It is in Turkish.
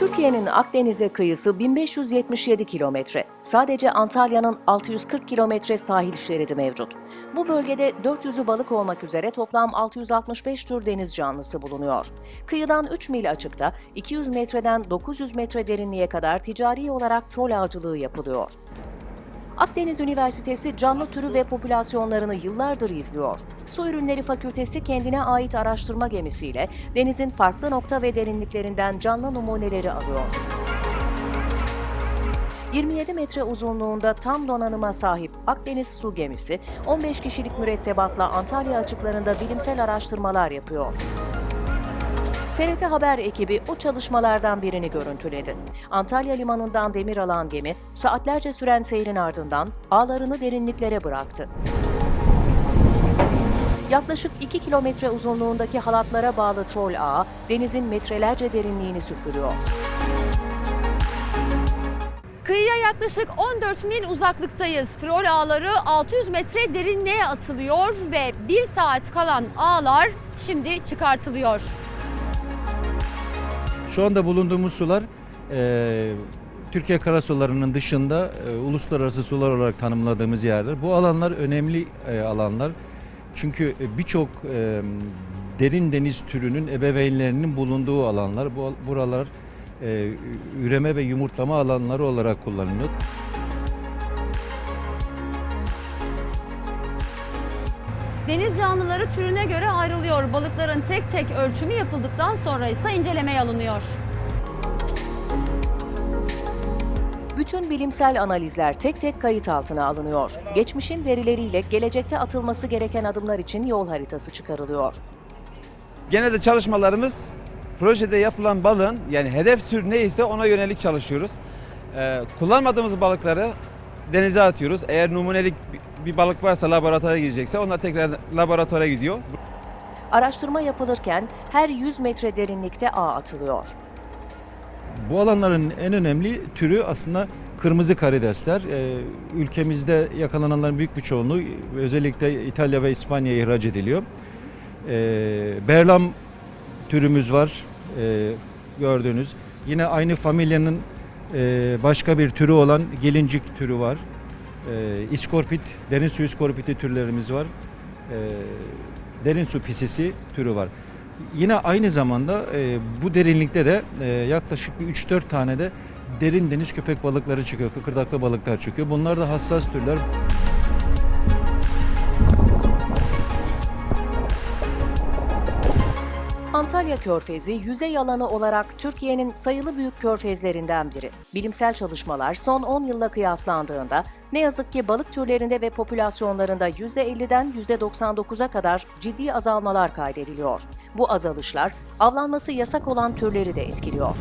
Türkiye'nin Akdeniz'e kıyısı 1577 kilometre. Sadece Antalya'nın 640 kilometre sahil şeridi mevcut. Bu bölgede 400'ü balık olmak üzere toplam 665 tür deniz canlısı bulunuyor. Kıyıdan 3 mil açıkta 200 metreden 900 metre derinliğe kadar ticari olarak trol avcılığı yapılıyor. Akdeniz Üniversitesi canlı türü ve popülasyonlarını yıllardır izliyor. Su Ürünleri Fakültesi kendine ait araştırma gemisiyle denizin farklı nokta ve derinliklerinden canlı numuneleri alıyor. 27 metre uzunluğunda tam donanıma sahip Akdeniz Su Gemisi, 15 kişilik mürettebatla Antalya açıklarında bilimsel araştırmalar yapıyor. TRT Haber ekibi o çalışmalardan birini görüntüledi. Antalya limanından demir alan gemi, saatlerce süren seyrin ardından ağlarını derinliklere bıraktı. Yaklaşık 2 kilometre uzunluğundaki halatlara bağlı trol ağı, denizin metrelerce derinliğini süpürüyor. Kıyıya yaklaşık 14 mil uzaklıktayız. Trol ağları 600 metre derinliğe atılıyor ve 1 saat kalan ağlar şimdi çıkartılıyor. Şu anda bulunduğumuz sular e, Türkiye karasularının dışında e, uluslararası sular olarak tanımladığımız yerler. Bu alanlar önemli e, alanlar. Çünkü e, birçok e, derin deniz türünün ebeveynlerinin bulunduğu alanlar. Bu buralar e, üreme ve yumurtlama alanları olarak kullanılıyor. Deniz canlıları türüne göre ayrılıyor. Balıkların tek tek ölçümü yapıldıktan sonra ise incelemeye alınıyor. Bütün bilimsel analizler tek tek kayıt altına alınıyor. Geçmişin verileriyle gelecekte atılması gereken adımlar için yol haritası çıkarılıyor. Genelde çalışmalarımız projede yapılan balığın yani hedef tür neyse ona yönelik çalışıyoruz. Ee, kullanmadığımız balıkları denize atıyoruz. Eğer numunelik bir- balık varsa laboratuvara gidecekse onlar tekrar laboratuvara gidiyor. Araştırma yapılırken her 100 metre derinlikte ağ atılıyor. Bu alanların en önemli türü aslında kırmızı karidesler. Ee, ülkemizde yakalananların büyük bir çoğunluğu özellikle İtalya ve İspanya'ya ihraç ediliyor. Ee, Berlam türümüz var ee, gördüğünüz. Yine aynı familyanın e, başka bir türü olan gelincik türü var. Ee, iskorpit, derin su iskorpiti türlerimiz var. Ee, derin su pisisi türü var. Yine aynı zamanda e, bu derinlikte de e, yaklaşık bir 3-4 tane de derin deniz köpek balıkları çıkıyor, kıkırdaklı balıklar çıkıyor. Bunlar da hassas türler. Antalya Körfezi yüzey alanı olarak Türkiye'nin sayılı büyük körfezlerinden biri. Bilimsel çalışmalar son 10 yılla kıyaslandığında ne yazık ki balık türlerinde ve popülasyonlarında %50'den %99'a kadar ciddi azalmalar kaydediliyor. Bu azalışlar avlanması yasak olan türleri de etkiliyor.